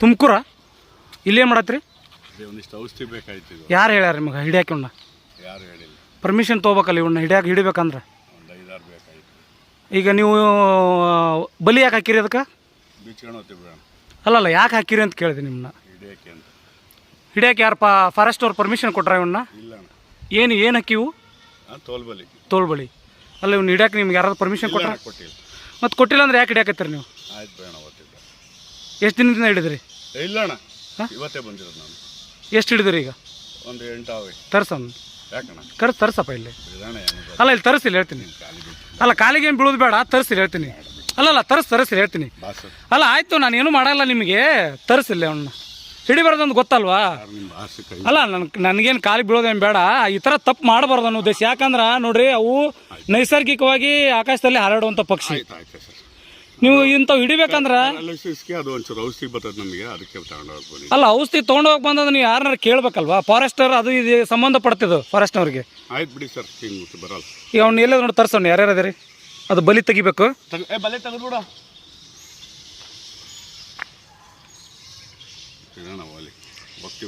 ತುಮಕೂರ? ಇಲ್ಲೇನು ಮಾಡತ್ರಿ? ಒಂದಿಷ್ಟು ಔಷಧಿ ಬೇಕಾಯ್ತು ಇದು ಯಾರು ಹೇಳ್ಯಾರ ನಿಮಗೆ ಹಿಡಿಯಾಕ ಇವನ್ನ ಯಾರು ಹೇಳಿಲ್ಲ. ಪರ್ಮಿಷನ್ ತೊಗೋಬೇಕಲ್ಲ ಇವನ್ನ ಹಿಡಿಯಾಕ ಹಿಡಿಬೇಕಂದ್ರೆ? ಒಂದು ಐದಾರು ಬೇಕಾಯ್ತು. ಈಗ ನೀವು ಬಲಿ ಯಾಕೆ ಹಾಕಿರಿ ಅದಕ್ಕೆ? ಬೀಚ್ಕೊಂಡು ಹೋಗ್ತೀವಿ ಬಿಡೋಣ. ಅಲ್ಲಲ್ಲ ಯಾಕೆ ಹಾಕಿರಿ ಅಂತ ಕೇಳಿದೆ ನಿಮ್ಮನ್ನ ಅಂತ. ಹಿಡಿಯಾಕೆ ಯಾರು ಪಾ ಫಾರೆಸ್ಟ್ ಅವ್ರು ಪರ್ಮಿಷನ್ ಕೊಟ್ರ ಇವನ್ನ ಇಲ್ಲ ಏನು ಏನು ಹಾಕಿವು ತೋಲ್ ಬಲಿ ತೋಳ್ ಬಳಿ ಅಲ್ಲ ಇವ್ನು ಹಿಡಿಯಾಕೆ ನಿಮ್ಗೆ ಯಾರಾದ್ರು ಪರ್ಮಿಷನ್ ಕೊಟ್ಟರೆ ಮತ್ತೆ ಕೊಟ್ಟಿಲ್ಲ. ಮತ್ತು ಕೊಟ್ಟಿಲ್ಲ ಅಂದ್ರೆ ಯಾಕೆ ಹಿಡಿಯಾಕತ್ತೀರಿ ನೀವು? ಆಯ್ತು ಎಷ್ಟು ದಿನದಿಂದ ಹಿಡಿದ್ರಿ? ಇಲ್ಲ ಅಣ್ಣ ಇವತ್ತೇ ಬಂದಿರೋದು ನಾನು. ಎಷ್ಟು ಹಿಡಿದ್ರಿ ಈಗ? ಒಂದು ಎಂಟು ಅವೆ ತರ್ಸನ್ ಯಾಕಣ್ಣ? ಕರ್ ತರ್ಸಪ್ಪ ಇಲ್ಲಿ. ಬಿಡೋಣ ಇಲ್ಲಿ ಅಲ್ಲ ಇಲ್ಲಿ ತರಿಸಿಲ್ಲ ಹೇಳ್ತೀನಿ. ಖಾಲಿ ಬಿಟ್ಟು. ಅಲ್ಲ ಕಾಲಿಗೆ ಏನು ಬೀಳೋದು ಬೇಡ ತರಿಸಿಲ್ಲ ಹೇಳ್ತೀನಿ. ಅಲ್ಲಲ್ಲ ತರಿಸ್ ತರಿಸಿಲ್ಲ ಹೇಳ್ತೀನಿ. ಬಾಸ್ ಅಲ್ಲ ಆಯಿತು ನಾನು ಏನು ಮಾಡಲ್ಲ ನಿಮಗೆ. ತರಿಸಿಲ್ಲ ಅವನ್ನ ಹಿಡಿಬಾರ್ದು ಗೊತ್ತಲ್ವಾ? ನಿಮ್ಮ ಬಾಸ್ ಕೈ? ಅಲ್ಲ ನನ್ ನನಗೇನು ಕಾಲಿಗೆ ಬೀಳೋದೇನು ಬೇಡ ಈ ಥರ ತಪ್ಪು ಮಾಡಬಾರ್ದು ಅನ್ನೋ ಉದ್ದೇಶ. ಯಾಕಂದ್ರೆ ನೋಡ್ರಿ ಅವು ನೈಸರ್ಗಿಕವಾಗಿ ಆಕಾಶದಲ್ಲಿ ಹಾರಾಡುವಂಥ ಪಕ್ಷಿ. ಆಯ್ತು ಆಯ್ತು ಸರ್. ನೀವು ಇಂಥವು ಹಿಡಿಬೇಕಂದ್ರೆ? ಅದು ಒಂಚೂರು ಔಷಧಿ ಬರ್ತದೆ ನಮಗೆ ಅದಕ್ಕೆ ತಗೊಂಡು ಹೋಗ್ಬೋದು ಅಲ್ಲ ಔಷಧಿ ತೊಗೊಂಡೋಗಿ ಬಂದದ್ದು ನೀವು ಯಾರನ್ನ ಕೇಳ್ಬೇಕಲ್ವಾ? ಫಾರೆಸ್ಟರ್ ಅದು ಇದು ಸಂಬಂಧಪಡ್ತಿದ್ದು ಫಾರೆಸ್ಟ್ನವ್ರಿಗೆ ಆಯ್ತು ಬಿಡಿ ಸರ್ ಹಿಂಗೆ ಬರಲ್ಲ. ಈಗ ಅವ್ನು ಎಲ್ಲೇ ನೋಡಿ ತರ್ಸೋಣ ಯಾರ್ಯಾರು ಅದೇ ಅದು ಬಲಿ ತೆಗಿಬೇಕು. ತಗ ಏ ಬಲೆ ತೆಗೆದ್ಬಿಡ ಇಡೋಣ ಒಲಿ ಹೋಗ್ತೀವಿ